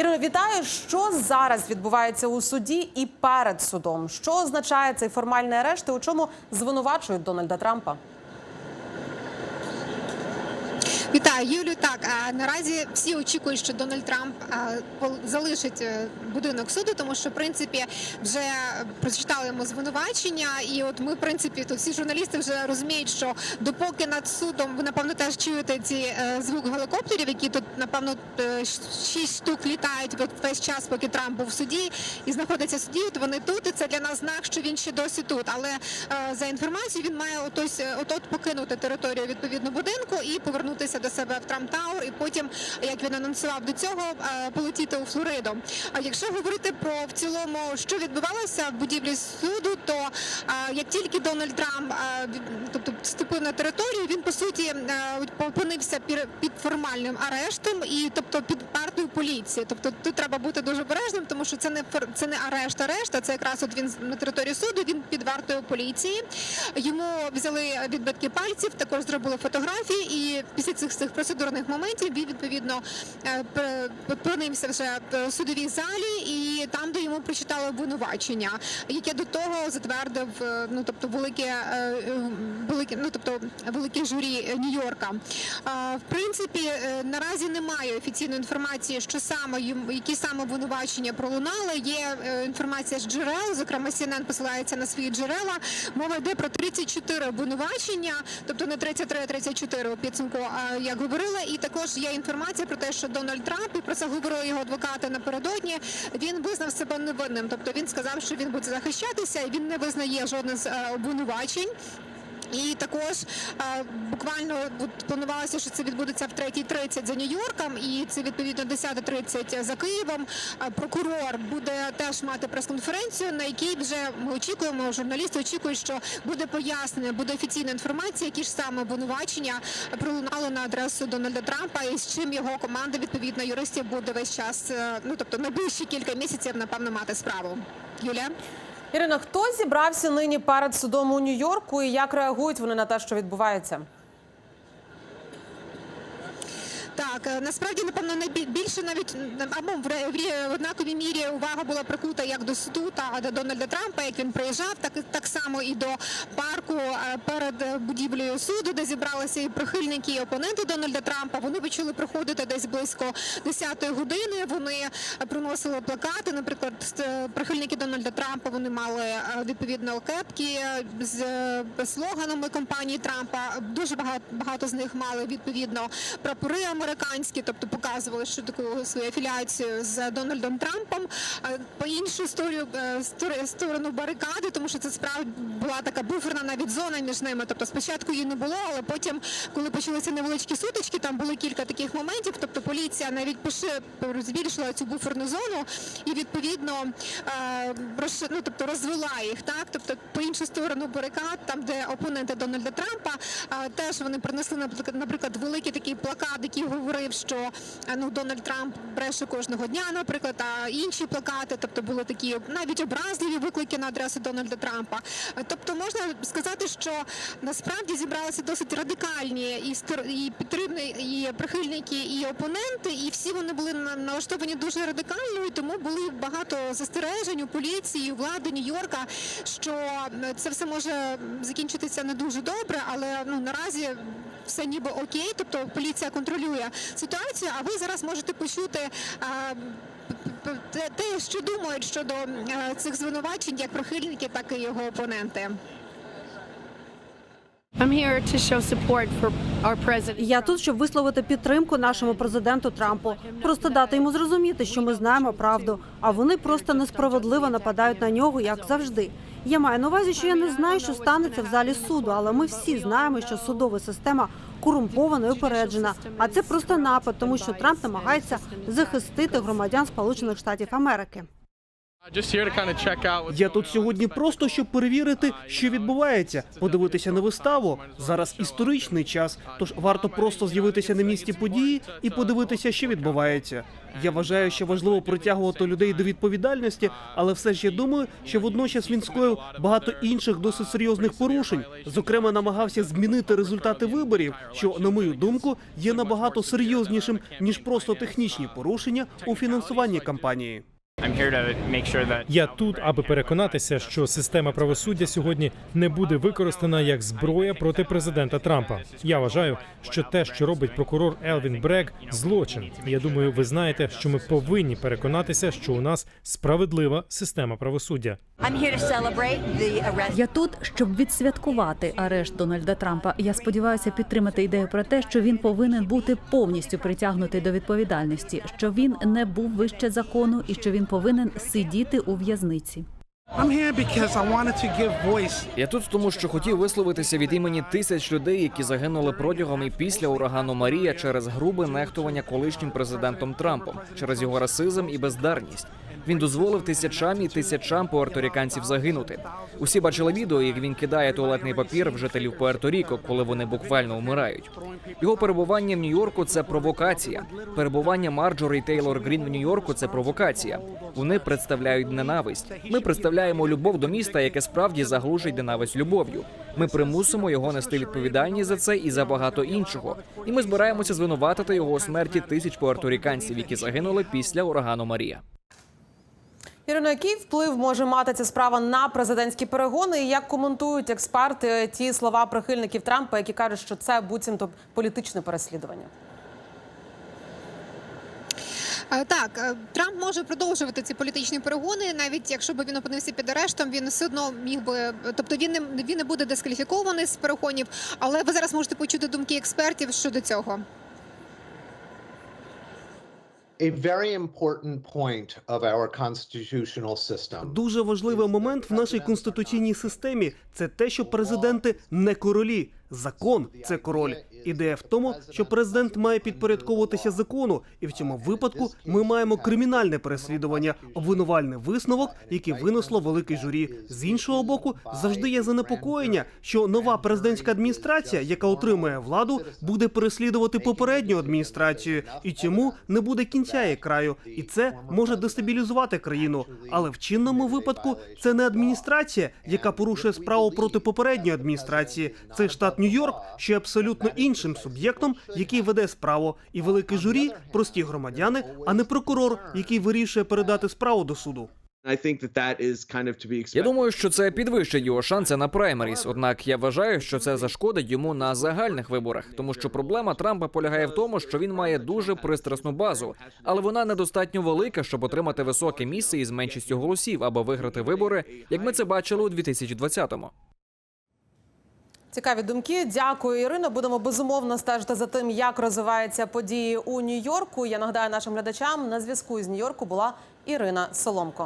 Ірино, вітаю. Що зараз відбувається у суді і перед судом? Що означає цей формальний арешт і у чому звинувачують Дональда Трампа? Вітаю, Юлю. Так наразі всі очікують, що Дональд Трамп залишить е, будинок суду, тому що в принципі вже прочитали йому звинувачення, і от ми, в принципі, тут всі журналісти вже розуміють, що допоки над судом ви напевно теж чуєте ці е, звук гелікоптерів, які тут напевно шість штук літають весь час, поки Трамп був в суді і знаходиться в суді. От вони тут, і це для нас знак, що він ще досі тут. Але е, за інформацією він має отось е, от покинути територію відповідно будинку і повернутися до себе в Трамп Тауер, і потім, як він анонсував до цього, е, полетіти у Флориду. А якщо говорити про в цілому, що відбувалося в будівлі суду, то е, як тільки Дональд Трамп е, тобто вступив на територію, він по суті опинився під формальним арештом і тобто під партою поліції. Тобто тут треба бути дуже обережним, тому що це не це не арешт, арешт, а це якраз от він на території суду. Він під вартою поліції. Йому взяли відбитки пальців, також зробили фотографії, і після цих цих процедурних моментів. Він відповідно е, опинився вже в судовій залі, і там, де йому прочитали обвинувачення, яке до того затвердив е, ну тобто велике е, е, велике, ну тобто велике журі Нью-Йорка. В принципі, наразі немає офіційної інформації, що саме які саме обвинувачення пролунали. Є інформація з джерел, зокрема CNN посилається на свої джерела. Мова йде про 34 обвинувачення, тобто не 33, а 34 у підсумку, як говорила. І також є інформація про те, що Дональд Трамп і про це говорили його адвокати напередодні. Він визнав себе невинним, тобто він сказав, що він буде захищатися, і він не визнає жодних з е, обвинувачень. І також е, буквально планувалося, що це відбудеться в 3.30 за Нью-Йорком, і це відповідно 10.30 за Києвом. Е, Прокурор буде теж мати прес-конференцію, на якій вже ми очікуємо. Журналісти очікують, що буде пояснення, буде офіційна інформація, які ж саме обвинувачення пролунали на адресу Дональда Трампа, і з чим його команда відповідно юристів буде весь час, е, ну тобто найближчі кілька місяців, напевно, мати справу. Юлія. Ірина, хто зібрався нині перед судом у Нью-Йорку і як реагують вони на те, що відбувається? Так, е, насправді, напевно, найбільше навіть або в, однаковій мірі увага була прикута як до суду та до Дональда Трампа, як він приїжджав, так так само і до парку е, перед будівлею суду, де зібралися і прихильники, і опоненти Дональда Трампа. Вони почали приходити десь близько 10-ї години. Вони приносили плакати. Наприклад, прихильники Дональда Трампа вони мали е, відповідно кепки з слоганами компанії Трампа. Дуже багато багато з них мали відповідно прапори американські, тобто показували, що таку свою афіліацію з Дональдом Трампом. По іншу історію е, сторону барикади, тому що це справді була така буферна навіть зона між ними. Тобто спочатку її не було, але потім, коли почалися невеличкі сутички, там було кілька таких моментів. Тобто поліція навіть збільшила цю буферну зону і відповідно е, ну, тобто розвела їх. Так, тобто по іншу сторону барикад, там де опоненти Дональда Трампа, теж вони принесли наприклад, великий такий плакат, який говорив, що е, ну Дональд Трамп бреше кожного дня, наприклад, а інші плакати, тобто були такі навіть образливі виклики на адресу Дональда Трампа. Е, Тобто можна сказати, що насправді зібралися досить радикальні і і підтримні, і прихильники, і опоненти, і всі вони були на- налаштовані дуже радикально, і тому були багато застережень у поліції, у влади Нью-Йорка, що е, це все може закінчитися не дуже добре, але ну наразі все ніби окей, тобто поліція контролює ситуацію. А ви зараз можете почути. те- що думають щодо е, цих звинувачень, як прихильники, так і його опоненти. I'm here to show support for our president. Я тут, щоб висловити підтримку нашому президенту Трампу, просто дати йому зрозуміти, що ми знаємо правду, а вони просто несправедливо нападають на нього, як завжди. Я маю на увазі, що я не знаю, що станеться в залі суду, але ми всі знаємо, що судова система корумпована і упереджена. А це просто напад, тому що Трамп намагається захистити громадян Сполучених Штатів Америки. Я тут сьогодні просто щоб перевірити, що відбувається, подивитися на виставу. Зараз історичний час, тож варто просто з'явитися на місці події і подивитися, що відбувається. Я вважаю, що важливо притягувати людей до відповідальності, але все ж я думаю, що водночас він скоїв багато інших досить серйозних порушень. Зокрема, намагався змінити результати виборів, що, на мою думку, є набагато серйознішим ніж просто технічні порушення у фінансуванні кампанії. Я тут, аби переконатися, що система правосуддя сьогодні не буде використана як зброя проти президента Трампа. Я вважаю, що те, що робить прокурор Елвін Брег, злочин. Я думаю, ви знаєте, що ми повинні переконатися, що у нас справедлива система правосуддя. I'm here to celebrate the arrest. Я тут, щоб відсвяткувати арешт Дональда Трампа. Я сподіваюся підтримати ідею про те, що він повинен бути повністю притягнутий до відповідальності, що він не був вище закону і що він повинен сидіти у в'язниці. I'm here because I wanted to give voice Я тут тому, що хотів висловитися від імені тисяч людей, які загинули протягом і після урагану Марія через грубе нехтування колишнім президентом Трампом, через його расизм і бездарність. Він дозволив тисячам і тисячам пуерторіканців загинути. Усі бачили відео, як він кидає туалетний папір в жителів Пуерто-Ріко, коли вони буквально вмирають. Його перебування в Нью-Йорку це провокація. Перебування Марджори Тейлор Грін в Нью-Йорку це провокація. Вони представляють ненависть. Ми представляємо любов до міста, яке справді заглушить ненависть любов'ю. Ми примусимо його нести відповідальність за це і за багато іншого. І ми збираємося звинуватити його у смерті тисяч пуерторіканців, які загинули після урагану Марія. Ірино, який вплив може мати ця справа на президентські перегони? І як коментують експерти ті слова прихильників Трампа, які кажуть, що це буцімто політичне переслідування? Е, Так, е, Трамп може продовжувати ці політичні перегони, навіть якщо б він опинився під арештом, він все одно міг би, тобто він не він не буде дискваліфікований з перегонів. Але ви зараз можете почути думки експертів щодо цього. A very important point of our constitutional system. Дуже важливий момент в нашій конституційній системі це те, що президенти не королі. Закон це король. Ідея в тому, що президент має підпорядковуватися закону, і в цьому випадку ми маємо кримінальне переслідування, обвинувальний висновок, який винесло велике журі. З іншого боку, завжди є занепокоєння, що нова президентська адміністрація, яка отримує владу, буде переслідувати попередню адміністрацію, і цьому не буде кінця і краю. І це може дестабілізувати країну. Але в чинному випадку це не адміністрація, яка порушує справу проти попередньої адміністрації. Це штат Нью-Йорк, є абсолютно іншим суб'єктом, який веде справу, і велике журі прості громадяни, а не прокурор, який вирішує передати справу до суду. I think that that is kind of to be Я думаю, що це підвищить його шанси на праймеріс. Однак я вважаю, що це зашкодить йому на загальних виборах, тому що проблема Трампа полягає в тому, що він має дуже пристрасну базу, але вона недостатньо велика, щоб отримати високе місце із меншістю голосів або виграти вибори, як ми це бачили у 2020-му. Цікаві думки. Дякую, Ірино. Будемо безумовно стежити за тим, як розвиваються події у Нью-Йорку. Я нагадаю нашим глядачам на зв'язку з Нью-Йорку була Ірина Соломко.